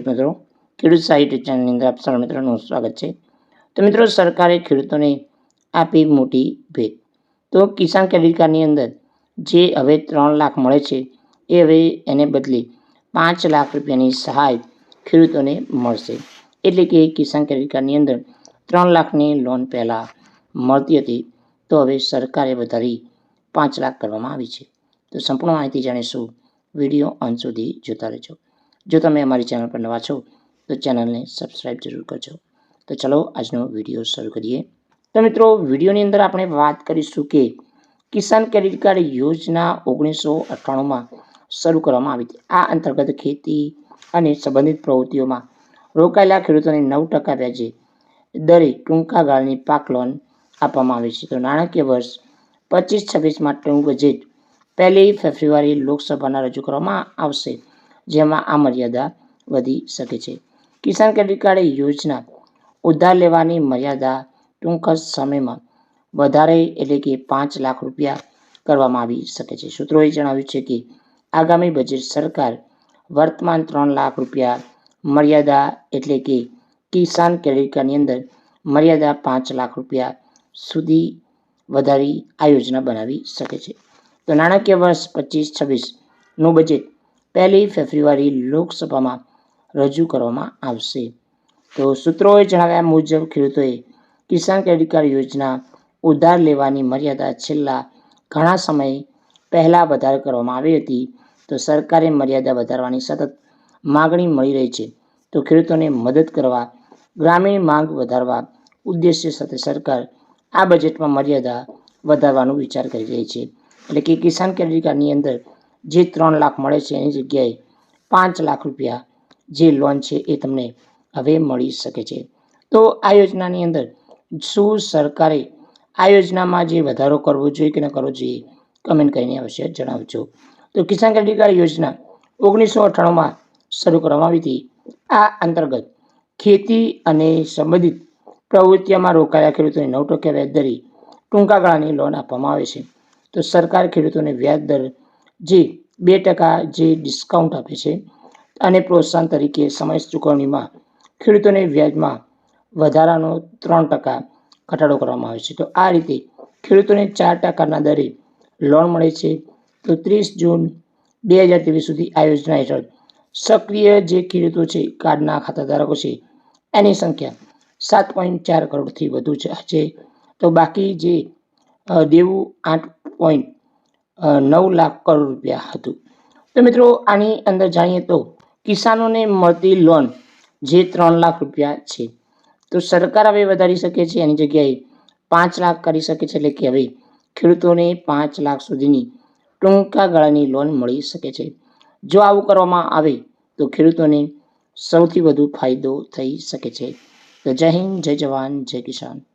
ખેડૂત મિત્રો, ખેડૂત સાહિત્ય ચેનલની અંદર આપ સર્વ મિત્રોનું સ્વાગત છે. તો મિત્રો, સરકારે ખેડૂતોને આપી મોટી ભેટ. તો કિસાન ક્રેડિટ કાર્ડની અંદર જે હવે ત્રણ લાખ મળે છે, એ હવે એને બદલે પાંચ લાખ રૂપિયાની સહાય ખેડૂતોને મળશે. એટલે કે કિસાન ક્રેડિટ કાર્ડની અંદર ત્રણ લાખની લોન પહેલાં મળતી હતી, તો હવે સરકારે વધારી પાંચ લાખ કરવામાં આવી છે. તો સંપૂર્ણ માહિતી જાણીશું વીડિયો અંત સુધી જોતા રહેજો. જો તમે અમારી ચેનલ પર નવા છો, તો ચેનલને સબસ્ક્રાઈબ જરૂર કરજો. તો ચલો, આજનો વીડિયો શરૂ કરીએ. તો મિત્રો વિડીયોની અંદર આપણે વાત કરીશું કે કિસાન ક્રેડિટ કાર્ડ યોજના ઓગણીસો અઠ્ઠાણુંમાં શરૂ કરવામાં આવી હતી. આ અંતર્ગત ખેતી અને સંબંધિત પ્રવૃત્તિઓમાં રોકાયેલા ખેડૂતોને નવ ટકા વ્યાજે દરે ટૂંકા ગાળાની પાક લોન આપવામાં આવે છે. તો નાણાકીય વર્ષ પચીસ છવ્વીસમાં ટૂંક બજેટ પહેલી ફેબ્રુઆરી લોકસભાના રજૂ કરવામાં આવશે. જેમાં આ મર્યાદા વધી શકે છે. કિસાન ક્રેડિટ કાર્ડ યોજના ઉધાર લેવાની મર્યાદા ટૂંક જ સમયમાં વધારે એટલે કે પાંચ લાખ રૂપિયા કરવામાં આવી શકે છે. સૂત્રોએ જણાવ્યું છે કે આગામી બજેટ સરકાર વર્તમાન ત્રણ લાખ રૂપિયા મર્યાદા એટલે કે કિસાન ક્રેડિટ કાર્ડની અંદર મર્યાદા પાંચ લાખ રૂપિયા સુધી વધારી આ યોજના બનાવી શકે છે. તો નાણાકીય વર્ષ પચીસ છવ્વીસનું બજેટ પહેલી ફેબ્રુઆરી લોકસભામાં રજૂ કરવામાં આવશે. તો સૂત્રોએ જણાવ્યા મુજબ, ખેડૂતોએ કિસાન ક્રેડિટ કાર્ડ યોજના ઉધાર લેવાની મર્યાદા છેલ્લા ઘણા સમય પહેલાં વધારે કરવામાં આવી હતી. તો સરકારે મર્યાદા વધારવાની સતત માગણી મળી રહી છે. તો ખેડૂતોને મદદ કરવા, ગ્રામીણ માંગ વધારવા ઉદ્દેશ્ય સાથે સરકાર આ બજેટમાં મર્યાદા વધારવાનો વિચાર કરી રહી છે. એટલે કે કિસાન ક્રેડિટ કાર્ડની અંદર જે ત્રણ લાખ મળે છે એની જગ્યાએ પાંચ લાખ રૂપિયા જે લોન છે એ તમને હવે મળી શકે છે. તો આ યોજનાની અંદર શું સરકારે આ યોજનામાં જે વધારો કરવો જોઈએ કે ન કરવો જોઈએ કમેન્ટ કરીને અવશ્ય જણાવજો. તો કિસાન ક્રેડિટ કાર્ડ યોજના ઓગણીસો અઠ્ઠાણુંમાં શરૂ કરવામાં આવી હતી. આ અંતર્ગત ખેતી અને સંબંધિત પ્રવૃત્તિઓમાં રોકાયેલા ખેડૂતોને નવ ટકા વ્યાજ દરે ટૂંકા ગાળાની લોન આપવામાં આવે છે. તો સરકાર ખેડૂતોને વ્યાજ દર જે બે ટકા જે ડિસ્કાઉન્ટ આપે છે અને પ્રોત્સાહન તરીકે સમય ચૂકવણીમાં ખેડૂતોને વ્યાજમાં વધારાનો ત્રણ ટકા ઘટાડો કરવામાં આવે છે. તો આ રીતે ખેડૂતોને ચાર ટકાના દરે લોન મળે છે. તો ત્રીસ જૂન બે હજાર ત્રેવીસ સુધી આ યોજના હેઠળ સક્રિય જે ખેડૂતો છે કાર્ડના ખાતાધારકો છે એની સંખ્યા સાત પોઈન્ટ ચાર કરોડથી વધુ છે. તો બાકી જે દેવું આઠ પોઈન્ટ નવ લાખ કરોડ રૂપિયા હતું. તો મિત્રો, આની અંદર જાણીએ તો કિસાનોને મળતી લોન જે ત્રણ લાખ રૂપિયા છે. તો સરકાર હવે વધારી શકે છે, એની જગ્યાએ પાંચ લાખ કરી શકે છે, એટલે કે હવે ખેડૂતોને પાંચ લાખ સુધીની ટૂંકા ગાળાની લોન મળી શકે છે. જો આવું કરવામાં આવે, તો ખેડૂતોને સૌથી વધુ ફાયદો થઈ શકે છે. તો જય હિન્દ, જય જવાન, જય કિસાન.